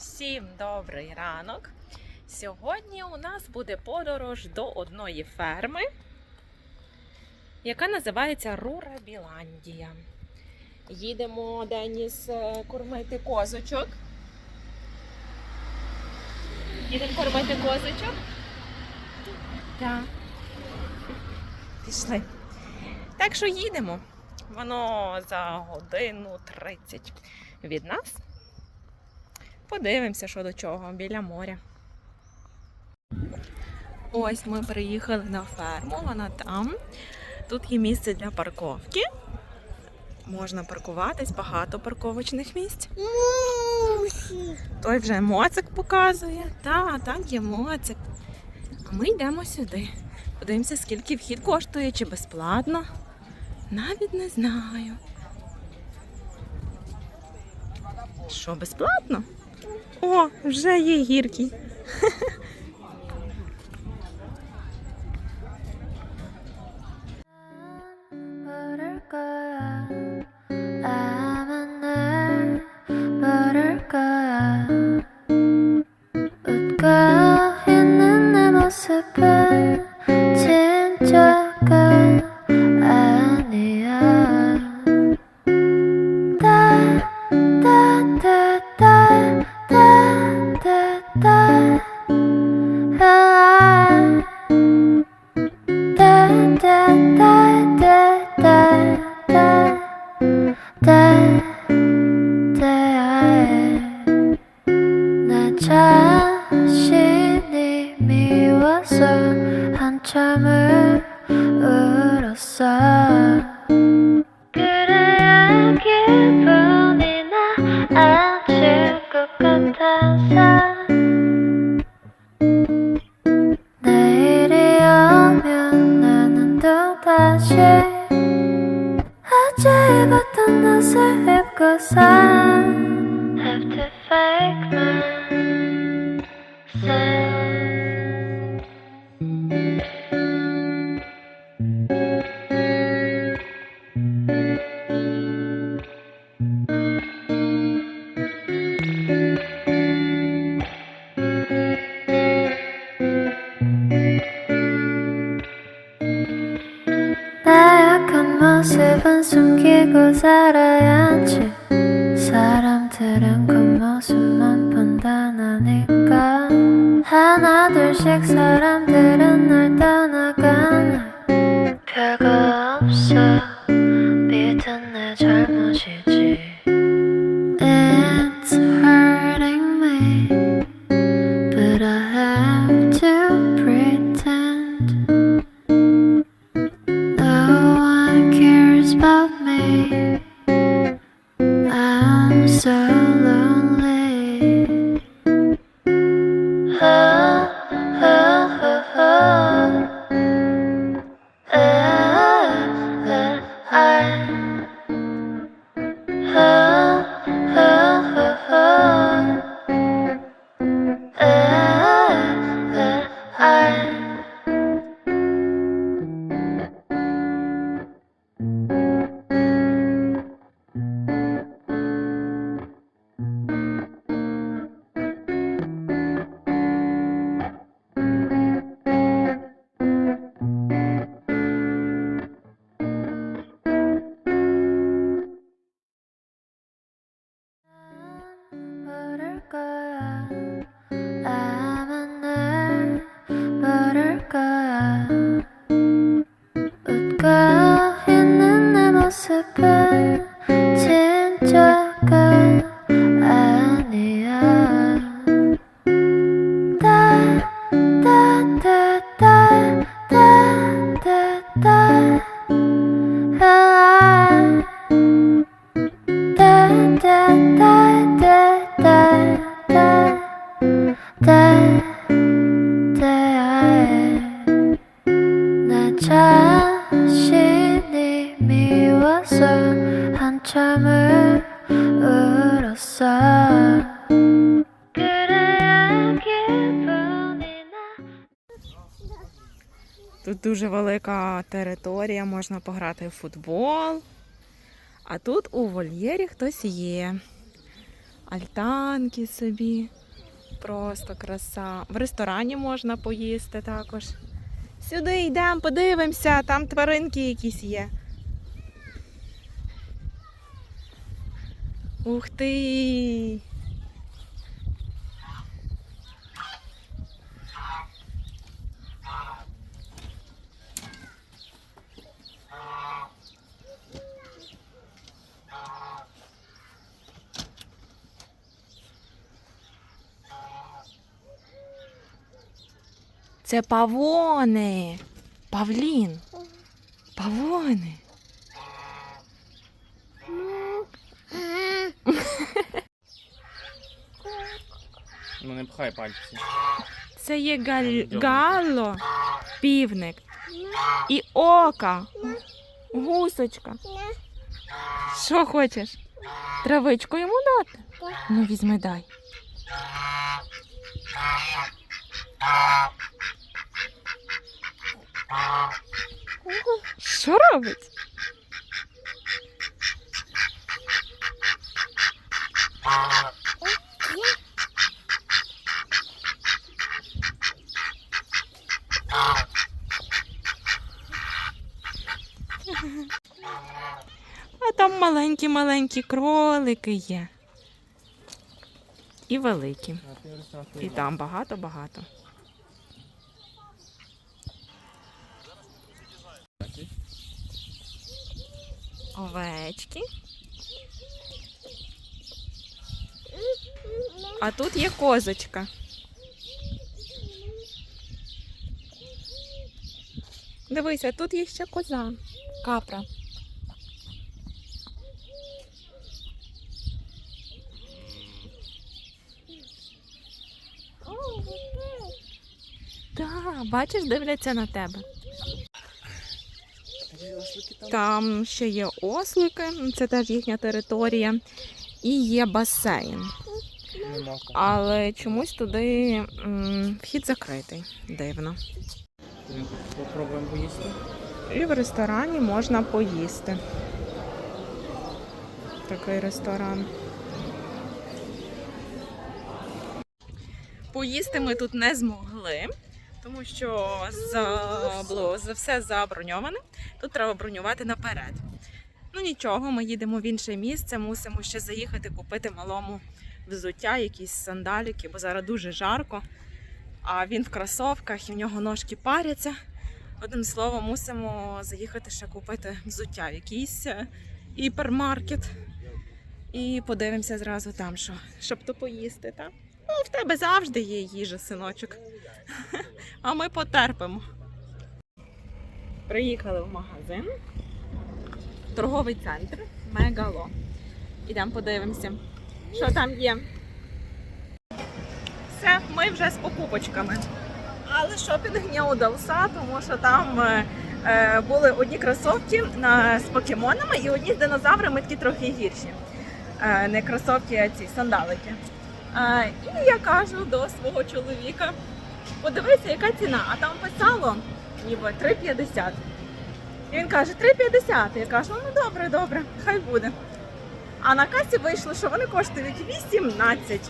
Всім добрий ранок. Сьогодні у нас буде подорож до одної ферми, яка називається Рура Біландія. Їдемо Деніс е, кормити козочок. Їдемо кормити козочок. Так. Пішли. Так що їдемо. Воно за годину 30 від нас. Подивимося, що до чого, біля моря. Ось ми приїхали на ферму, вона там. Тут є місце для парковки. Можна паркуватись, багато парковочних місць. Той вже моцик показує. Та, там є моцик. А ми йдемо сюди. Подивимося, скільки вхід коштує, чи безплатно. Навіть не знаю. Що, безплатно? О, вже є гірки. 다시. 어제 입었던 옷을 입고서 살아야지. 사람들은 겉모습만 판단하니까. 하나 둘씩 사람들은 날 떠나가 велика територія, можна пограти в футбол. А тут у вольєрі хтось є. альтанки собі. Просто краса. В ресторані можна поїсти також. Сюди йдемо, подивимося, там тваринки якісь є. Ух ти! Це павони. Павлін. Павони. Ну не пхай пальці. Це є галь... галло, півник. І ока. Гусочка. Що хочеш? Травичку йому дати? Ну, візьми дай. Що робить? А там маленькі-маленькі кролики є. І великі. І там багато-багато. Овечки. А тут є козочка. Дивися, тут є ще коза. Капра. Так, бачиш, дивляться на тебе. Там ще є ослики, це теж їхня територія. І є басейн. Але чомусь туди вхід закритий. Дивно. Попробуємо поїсти. І в ресторані можна поїсти. Такий ресторан. Поїсти ми тут не змогли, тому що за, було за все заброньоване. Тут треба бронювати наперед. Ну нічого, ми їдемо в інше місце, мусимо ще заїхати купити малому взуття, якісь сандаліки, бо зараз дуже жарко. А він в кросовках і в нього ножки паряться. Одним словом, мусимо заїхати ще купити взуття якийсь е, гіпермаркет. І подивимося зразу там, що, щоб то поїсти, так? Ну, в тебе завжди є їжа, синочок. А ми потерпимо. Приїхали в магазин. Торговий центр Мегало. Ідемо подивимося, що там є. Все, ми вже з покупочками. Але шопінг не удався, тому що там е, е, були одні кросовки на, з покемонами і одні з динозаврами такі трохи гірші. Е, не кросовки, а ці сандалики. Е, і я кажу до свого чоловіка: подивися, яка ціна, а там писало ніби 3,50. І він каже, 3,50. Я кажу, ну добре, добре, хай буде. А на касі вийшло, що вони коштують 18.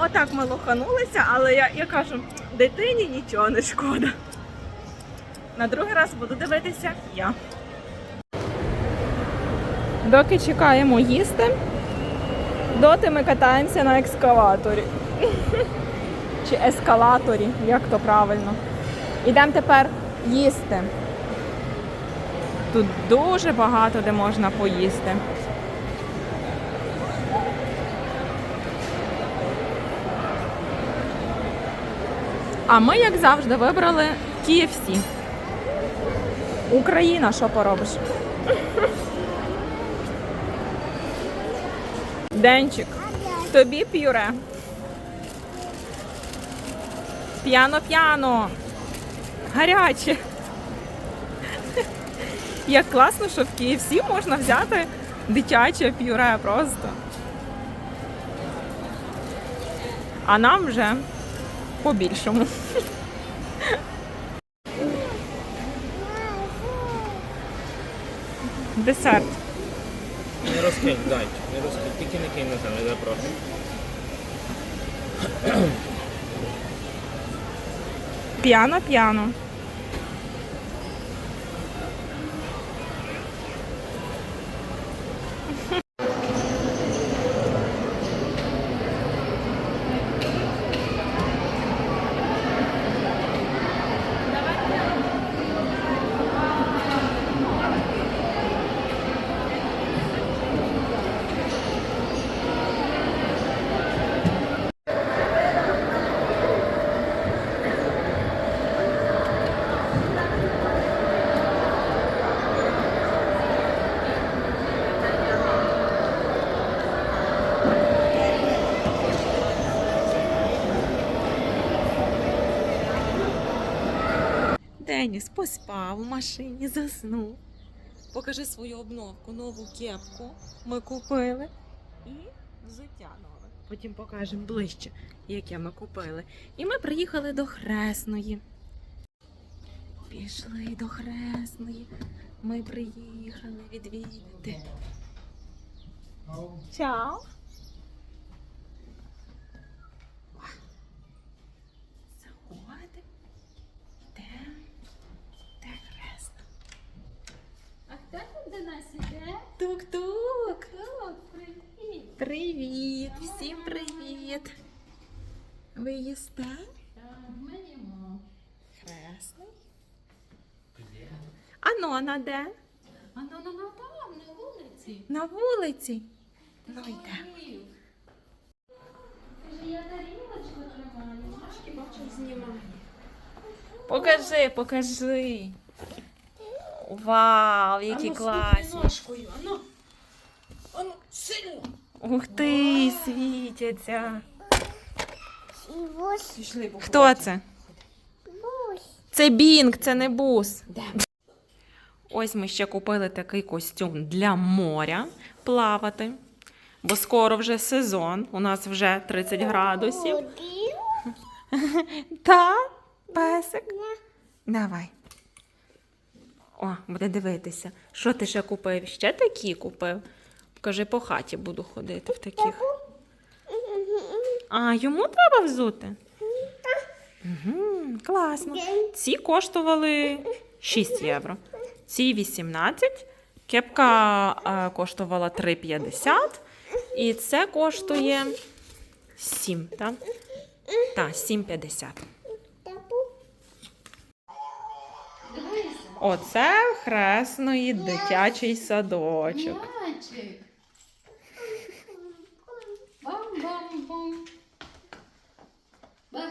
Отак ми лоханулися, але я, я кажу, дитині нічого не шкода. На другий раз буду дивитися я. Доки чекаємо їсти, доти ми катаємося на екскаваторі. Чи ескалаторі, як то правильно. Ідемо тепер їсти. Тут дуже багато де можна поїсти. А ми, як завжди, вибрали KFC. Україна, що поробиш? Денчик, тобі пюре. П'яно-п'яно. Гаряче. Як класно, що в KFC можна взяти дитяче пюре просто. А нам вже по-більшому. Десерт. Не розкинь, зайчик, не розкинь, тільки не кинь на землю, запрошую. П'яно, Деніс поспав у машині, заснув. Покажи свою обновку, нову кепку ми купили. І взуття. Потім покажемо ближче, яке ми купили. І ми приїхали до Хресної. Пішли до Хресної. Ми приїхали відвідати. Чао. Заходимо. Йдемо. Де Хресна? А хто тут до нас іде? Тук-тук. Привіт! Привіт, всім привіт. Ви їсте? Так, ми їмо. Хресний. А Нона де? А ну ну ну там, на вулиці. На вулиці. Ну йде. Каже, я тарілочку тримаю, Машки бачу знімаю. Покажи, покажи. Вау, які класні. ножкою, ану. Ану, сильно. Ух ти, світяться. Пішли, бо Хто це? Це Бінг, це не бус. Ось ми ще купили такий костюм для моря плавати. Бо скоро вже сезон, у нас вже 30 градусів. Та, песик. Давай. О, буде дивитися. Що ти ще купив? Ще такі купив. Кажи, по хаті буду ходити в таких. А, йому треба взути? Угу, класно. Ці коштували 6 євро. Ці 18. Кепка е, коштувала 3,50. І це коштує 7, так? Так, 7,50. Оце хресної дитячий садочок. М'ячик. Бам-бам-бам. Бах.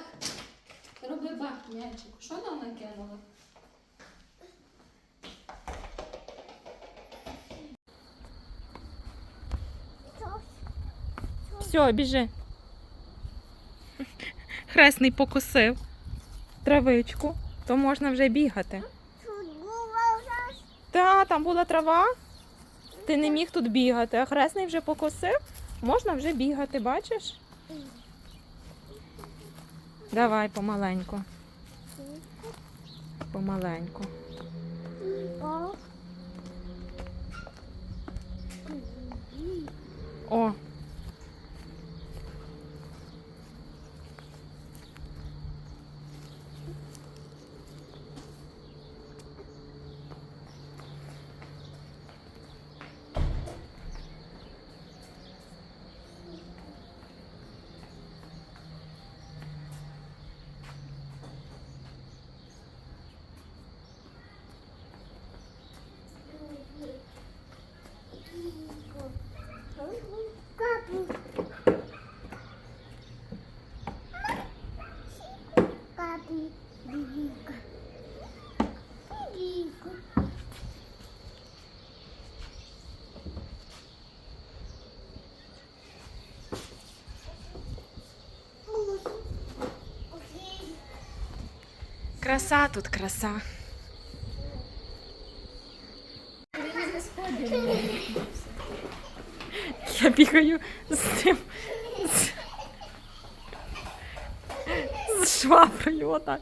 Роби бах, м'ячик. Що нам накинули? Все, біжи. Хресний покусив травичку, то можна вже бігати. Та, там була трава. Ти не міг тут бігати, а хресний вже покосив, можна вже бігати, бачиш? Давай помаленьку. Помаленьку. О, краса тут краса. Я бігаю з цим. З, з шваброю отак.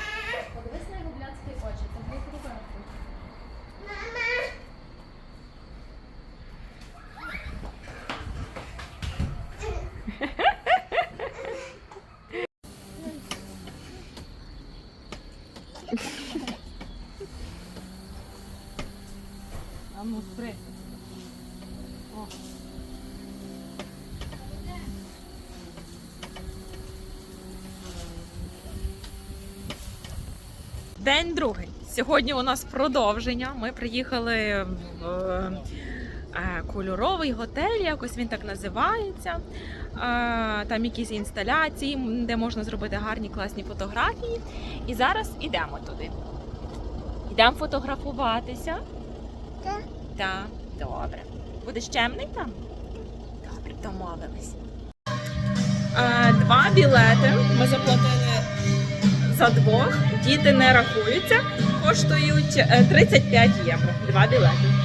Сьогодні у нас продовження. Ми приїхали в е, кольоровий готель, якось він так називається. Е, Там якісь інсталяції, де можна зробити гарні класні фотографії. І зараз ідемо туди. Йдемо фотографуватися. Так. Так, добре. Будеш чемний там? Добре, домовились. Е, два білети. Ми заплатили за двох. Діти не рахуються. Коштують е, 35 євро. Два білети.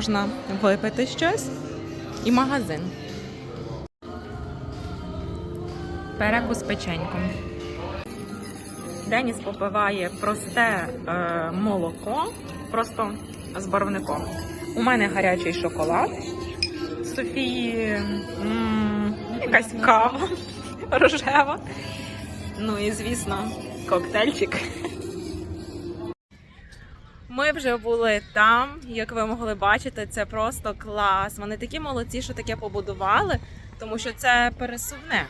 Можна випити щось і магазин. Перекус печеньком. Деніс попиває просте е, молоко, просто з барвником. У мене гарячий шоколад. Софії м, якась кава рожева. Ну і звісно, коктейльчик. Ми вже були там, як ви могли бачити, це просто клас. Вони такі молодці, що таке побудували, тому що це пересувне.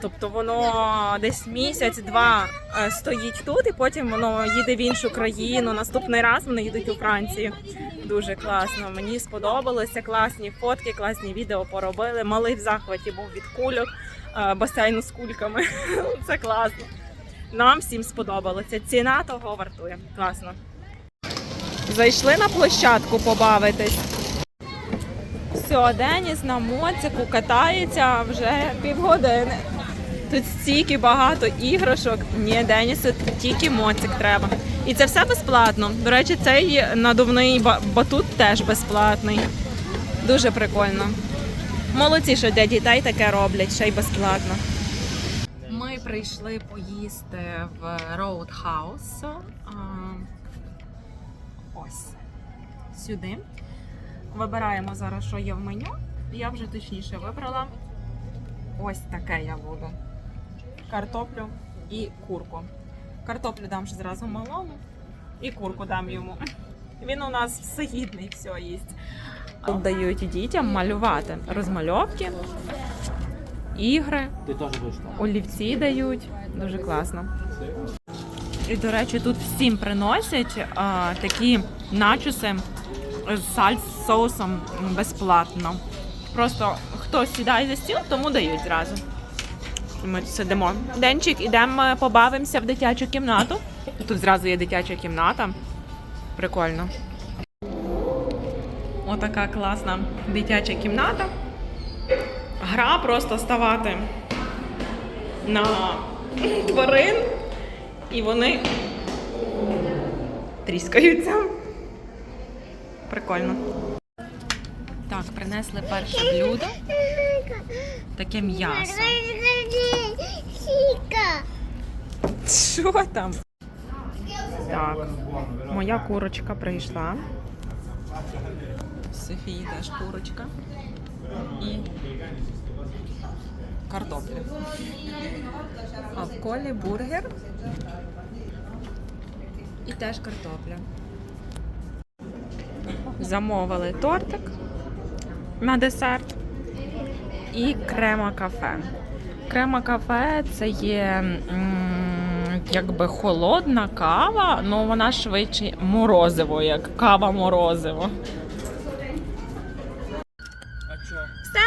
Тобто воно десь місяць-два е, стоїть тут, і потім воно їде в іншу країну. Наступний раз вони їдуть у Францію. Дуже класно. Мені сподобалося. Класні фотки, класні відео поробили. Малий в захваті був від кульок, е, басейну з кульками. Це класно. Нам всім сподобалося. Ціна того вартує. Класно. Зайшли на площадку побавитись. Все, Деніс на моцику катається вже півгодини. Тут стільки багато іграшок. Ні, Денісу тільки моцик треба. І це все безплатно. До речі, цей надувний батут теж безплатний. Дуже прикольно. Молодці, що для дітей таке роблять, ще й безплатно. Прийшли поїсти в Roadhouse. Ось сюди. Вибираємо зараз, що є в меню. Я вже точніше вибрала. Ось таке я буду. Картоплю і курку. Картоплю дам зразу малому і курку дам йому. Він у нас всегідний, все їсть. Тут дають дітям малювати розмальовки, ігри, олівці дають. Дуже класно. І, до речі, тут всім приносять а, такі начуси з сальс соусом безплатно. Просто хто сідає за стіл, тому дають зразу. І Ми тут сидимо. Денчик, ідемо побавимося в дитячу кімнату. Тут зразу є дитяча кімната. Прикольно. Отака класна дитяча кімната. Гра просто ставати на тварин, і вони тріскаються. Прикольно. Так, принесли перше блюдо. Таке м'ясо. Що там? Так, моя курочка прийшла. Софії теж курочка. І картопля. А в колі бургер. І теж картопля. Замовили тортик на десерт і крема кафе. Крема кафе це є якби холодна кава, але вона швидше морозиво, як кава морозиво. А чо? Все,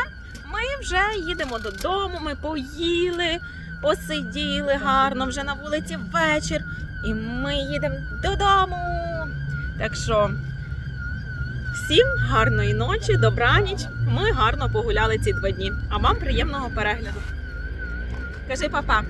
ми вже їдемо додому, ми поїли, посиділи гарно, вже на вулиці вечір, і ми їдемо додому. Так що всім гарної ночі, добраніч. Ми гарно погуляли ці два дні. А вам приємного перегляду. Кажи папа.